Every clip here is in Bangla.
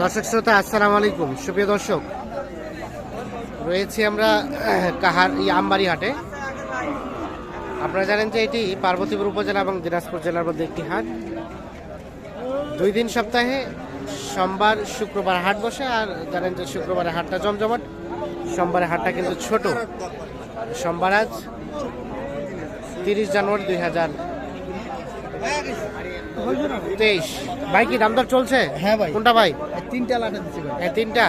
দর্শক শ্রোতা, আসসালামু আলাইকুম। সুপ্রিয় দর্শক, রয়েছি আমরা, কাহার এই আমবাড়ি হাটে। আপনারা জানেন যে এটি পার্বতীপুর উপজেলা এবং দিনাজপুর জেলার মধ্যে একটি হাট। দুই দিন সপ্তাহে সোমবার, শুক্রবার হাট বসে, আর জানেন যে শুক্রবারে হাটটা জমজমাট, সোমবারে হাটটা কিন্তু ছোট। সোমবার আজ তিরিশ জানুয়ারি দুই হাজার তেইশ। ভাই কি দাম দর চলছে? হ্যাঁ ভাই। কোনটা ভাই? তিনটা লাটা দিচ্ছি ভাই। তিনটা?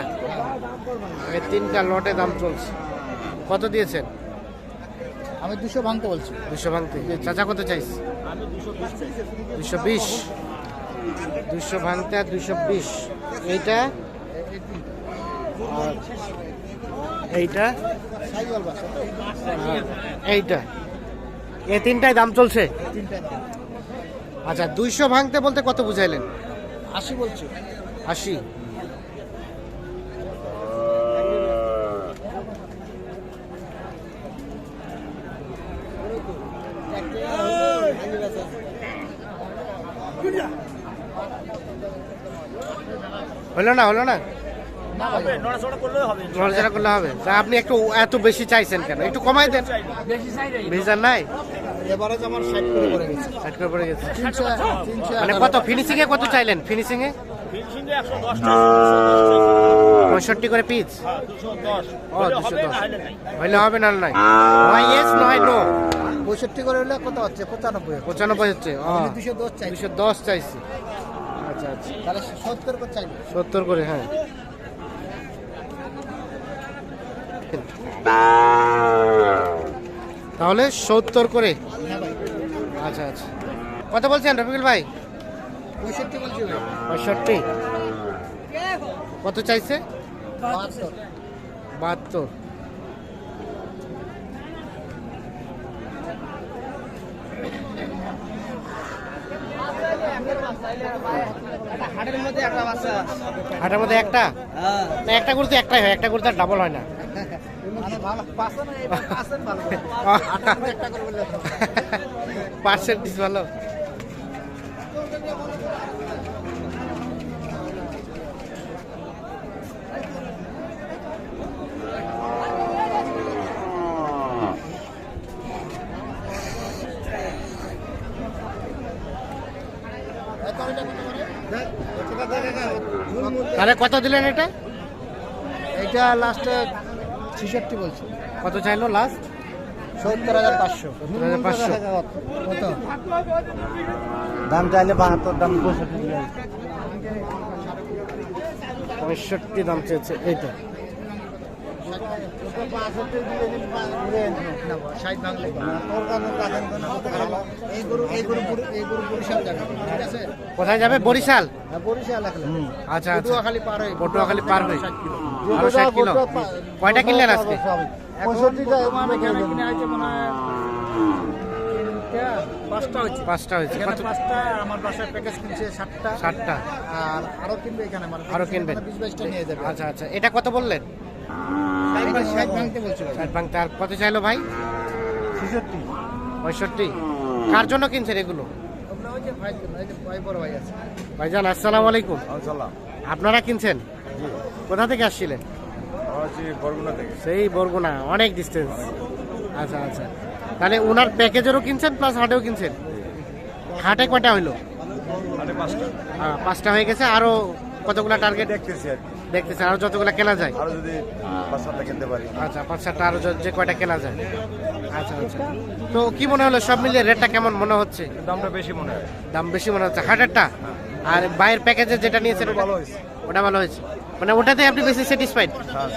তিনটা লটে দাম চলছে। কত দিয়েছেন? আমি দুশো ভাঙতে বলছি। দুশো ভাঙতে। চাচা কত চাইছ? দুশো বিশ। দুশো ভাঙতে আর দুশো বিশ। এইটা? এইটা? এইটা। এই তিনটাই দাম চলছে? তিনটা আচ্ছা দুইশো ভাঙতে বলতে কত বুঝাইলেন? আশি বলছি। আশি? হলো না হলো না? নড়াচড়া করলে হবে। তা আপনি একটু এত বেশি চাইছেন কেন? একটু কমাই দেন। বেশি নাই। এবারে যে আমার ষাট করে পড়ে গেছে। ষাট করে পড়ে গেছে। তিনশো তিনশো মানে কত? ফিনিশিং এ কত চাইলেন? ফিনিশিং এ? পঁয়ষট্টি করে পিস ও দুশো দশ। হইলে হবে না নাই? নয় ইয়েস নয় নো পঁয়ষট্টি করে হলে কত হচ্ছে? পঁচানব্বই পঁচানব্বই হচ্ছে দুশো দশ চাই দুশো দশ চাইছি। আচ্ছা আচ্ছা। তাহলে সত্তর করে চাইবে সত্তর করে হ্যাঁ। তাহলে সত্তর করে। আচ্ছা আচ্ছা। কত বলছেন রফিকুল ভাই? পঁয়ষট্টি কত চাইছে? বাহাত্তর। হাটের মধ্যে একটা বাচ্চা হাটের মধ্যে একটা? হ্যাঁ। একটা করতে একটাই হয় একটা করতে ডাবল হয় না। পার্সেন্টেজ ভালো তাহলে কত দিলেন এটা? এটা? লাস্টে ছেষট্টি বলছি। কত চাইলো লাস্ট সত্তর হাজার পাঁচশো। হাজার পাঁচশো। কত? দাম চাইলে বাহাত্তর দাম পঁয়ষট্টি। পঁয়ষট্টি দাম চেয়েছে এইটা। কোথায় যাবে? বরিশাল? হ্যাঁ, বরিশাল আচ্ছা আচ্ছা। পটুয়াখালী পার হয়ে। আরও ষাট কিলো। কয়টা কিনলেন আজকে? মনে হয় পাঁচটা হয়েছে। পাঁচটা হয়েছে। পাঁচটা আমার বাসায় প্যাকেজ কিনছে সাতটা ষাটটা। আর আরও কিনবে এখানে মানে আরও কিনবেন? বিশ বাইশটা নিয়ে যাবে। আচ্ছা আচ্ছা। এটা কত বললেন? এইটা ষাট ভাঙতে বলছিল। ষাট ভাঙতে। আর কত চাইলো ভাই? ছেষট্টি। পঁয়ষট্টি। কার জন্য কিনছেন এগুলো? ওগুলো ওই যে ভাই এই ভাই বড় ভাই আছে। ভাইজান আসসালামু আলাইকুম। আপনারা কিনছেন? কোথা থেকে আসছিলেন? বরগুনা থেকে। সেই বরগুনা অনেক ডিস্টেন্স আচ্ছা আচ্ছা। তাহলে ওনার প্যাকেজেরও কিনছেন প্লাস হাটেও কিনছেন? হাটে কয়টা হইল? সাড়ে পাঁচটা। হয়ে গেছে। আরও কতগুলা টার্গেট দেখতেছি আর দেখতেছেন আরও যতগুলা কেনা যায়? আরও যদি পাঁচ সাতটা কিনতে পারি। আচ্ছা পাঁচ সাতটা আরও যে- কয়টা কেনা যায়? আচ্ছা আচ্ছা। তো কি মনে হলো সব মিলিয়ে রেটটা কেমন মনে হচ্ছে? দামটা বেশি মনে হয়। দাম বেশি মনে হচ্ছে। হাটেরটা? আর বাইরের প্যাকেজে যেটা নিয়েছেন ওটা- ভালো হয়েছে। ওটা ভালো হয়েছে। মানে ওটাতে আপনি বেশি স্যাটিসফাইড হ্যাঁ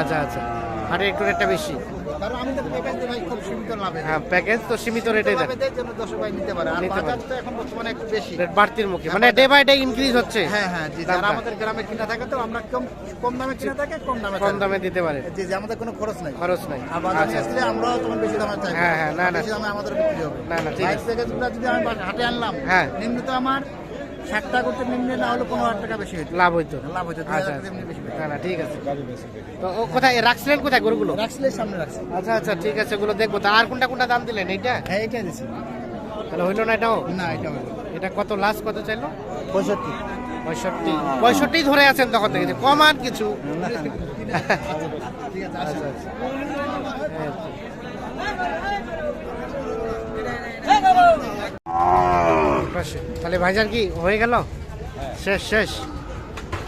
আচ্ছা আচ্ছা। হাটের একটু রেটটা বেশি। হ্যাঁ প্যাকেজ তো সীমিত রেটে বাড়তির মুখে। মানে ডে বাই ডে ইনক্রিজ হচ্ছে। হ্যাঁ হ্যাঁ আমাদের গ্রামে কিনা থাকে তো আমরা কম কম দামে কিনা থাকে কম দামে কম দামে দিতে পারে। জি আমাদের কোনো খরচ নাই। খরচ নাই। আচ্ছা আসলে আমরাও তখন বেশি দামে চাই। হ্যাঁ, হ্যাঁ, না, না। আমাদের বিক্রি হবে। না, না, ঠিক আছে। যদি আমি হাটে আনলাম হ্যাঁ। নিম্ন তো আমার ষাট টাকা করতে নিম্নে না হলে পনেরো হাজার টাকা বেশি হইতো। লাভ হইতো। লাভ হইতো আচ্ছা আচ্ছা। না না ঠিক আছে। তো ও কোথায় রাখছিলেন কোথায় গরুগুলো? রাখছিলে সামনে রাখছি। আচ্ছা আচ্ছা ঠিক আছে ওগুলো দেখব। তা আর কোনটা কোনটা দাম দিলেন এইটা? হ্যাঁ এটা দিছি। তাহলে হইল না এটাও? না এটা হইল। এটা কত লাস্ট কত চাইলো? পঁয়ষট্টি। পঁয়ষট্টি। পঁয়ষট্টি ধরে আছেন তখন থেকে। কমান কিছু। ঠিক আছে আসেন। পাশে। তাহলে ভাইজান কি হয়ে গেল? শেষ শেষ।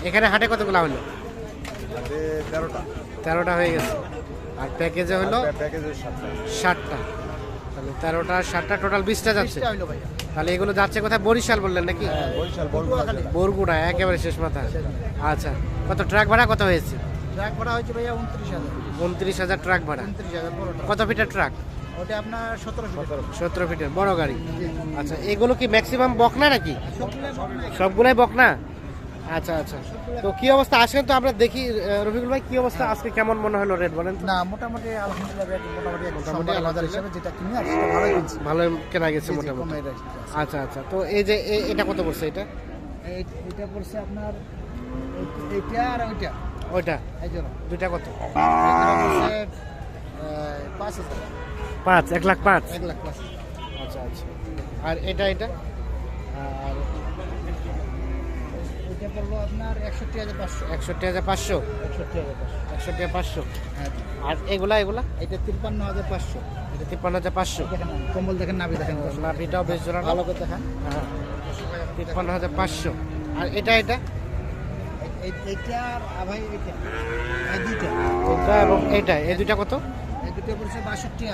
এখানে হাটে কতগুলো হলো? তেরোটা। তেরোটা হয়ে গেছে। আর প্যাকেজে হলো প্যাকেজের ষাটটা তাহলে তেরোটা ষাটটা টোটাল বিশটা যাচ্ছে। তাহলে এগুলো যাচ্ছে কোথায়? বরিশাল বললেন নাকি? বরিশাল পটুয়াখালী। বরগুড়া একেবারে শেষ মাথা। আচ্ছা কত ট্রাক ভাড়া কত হয়েছে? ট্রাক ভাড়া হয়েছে ভাইয়া উনত্রিশ হাজার। উনত্রিশ হাজার ট্রাক ভাড়া। কত ফিটার ট্রাক? ওটা আপনার সতেরোশো সতেরো ফিটের। বড় গাড়ি। আচ্ছা এগুলো কি ম্যাক্সিমাম বকনা নাকি? সবগুলাই বকনা। আচ্ছা আচ্ছা। তো কি অবস্থা? আসেন তো আমরা দেখি রফিকুল ভাই কি অবস্থা? আজকে কেমন মনে হলো রেট বলেন না মোটামুটি আলহামদুলিল্লাহ মোটামুটি মোটামুটি হিসাবে যেটা কিনে ভালোই কিনছি। ভালো কেনা গেছে মোটামুটি। আচ্ছা আচ্ছা। তো এই যে এটা কত পড়ছে এটা? এটা পড়ছে আপনার এইটা আর ওইটা। ওইটা? এই জন্য। দুইটা কত? পাঁচ হাজার। পাঁচ এক লাখ পাঁচ। এক লাখ পাঁচ। আচ্ছা আচ্ছা। আর এটা এটা? আর এটা পড়ল আপনার একষট্টি হাজার পাঁচশো। একষট্টি হাজার পাঁচশো? একষট্টি হাজার পাঁচশো। একষট্টি হাজার পাঁচশো? হ্যাঁ। আর এগুলা এগুলা? এটা তিপ্পান্ন হাজার পাঁচশো। এটা তিপ্পান্ন হাজার পাঁচশো। কম্বল দেখেন নাভি দেখেন। নাভিটাও বেশ জোড়া ভালো করে দেখেন। হ্যাঁ। তিপ্পান্ন হাজার পাঁচশো। আর এটা এটা? আর ভাই এইটা। এই দুইটা। এটা এবং এটা এই দুইটা কত? দুটো পড়ছে বাষট্টি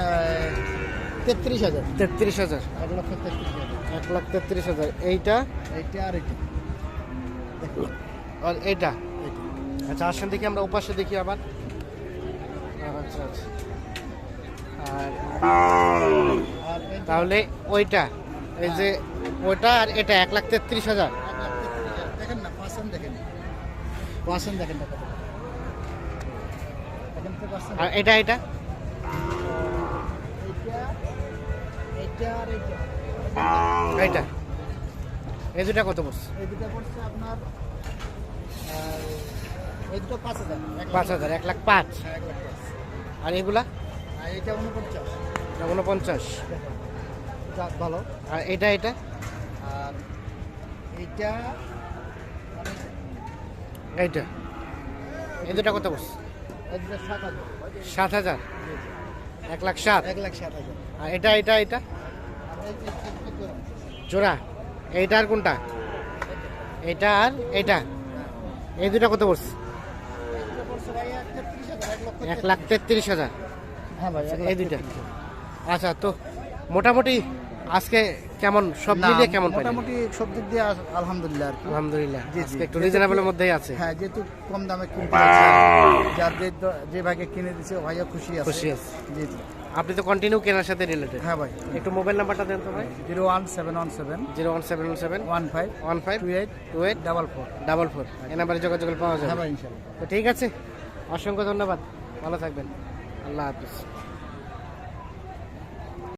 তেত্রিশ হাজার। তেত্রিশ হাজার। এক লক্ষ তেত্রিশ হাজার। এক লাখ তেত্রিশ হাজার। এইটা? এইটা আর এইটা আর এইটা? আচ্ছা আসেন দেখি আমরা উপাসে দেখি আবার। আচ্ছা আচ্ছা। আর তাহলে ওইটা। এই যে ওইটা আর এটা এক লাখ তেত্রিশ হাজার। দেখেন না পার্সেন্ট দেখেন। পার্সেন্ট দেখেন না আর এটা এটা? এইটা এই দুটা কত পড়ছে? এই দুটো পড়ছে আপনার এই দুটো পাঁচ হাজার। পাঁচ হাজার এক লাখ পাঁচ। হ্যাঁ। আর এগুলা আর এটা উনপঞ্চাশ। এটা উনপঞ্চাশ। ভালো। আর এটা এটা আর এইটা এইটা। এই দুটা কত পড়ছে? এই দুটো সাত হাজার। সাত হাজার। এক লাখ সাত। এক লাখ সাত হাজার। আর এটা এটা এটা? জোড়া। এইটা আর কোনটা? এটা আর এটা। এই দুটা কত পড়ছে? দুটো এক লাখ তেত্রিশ হাজার। হ্যাঁ ভাই এই দুইটা। আচ্ছা তো মোটামুটি আজকে কেমন সব মিলিয়ে কেমন মোটামুটি সব দিক দিয়ে আলহামদুলিল্লাহ আলহামদুলিল্লাহ। আজকে একটু রিজনেবলের মধ্যেই আছে। হ্যাঁ যেহেতু কম দামে কিনতে যার যে ভাইকে কিনে দিছে ভাইয়া খুশি আছে। খুশি আছে। জি আপনি তো কন্টিনিউ কেনার সাথে রিলেটেড হ্যাঁ ভাই। একটু মোবাইল নাম্বারটা দেন তো ভাই। Zero one seven one seven zero one seven one seven one five one five two eight two eight double four. Double four. এই নাম্বারে যোগাযোগ পাওয়া হ্যাঁ যাবে ভাই ইনশাল্লাহ তো ঠিক আছে অসংখ্য ধন্যবাদ। ভালো থাকবেন। আল্লাহ হাফিজ।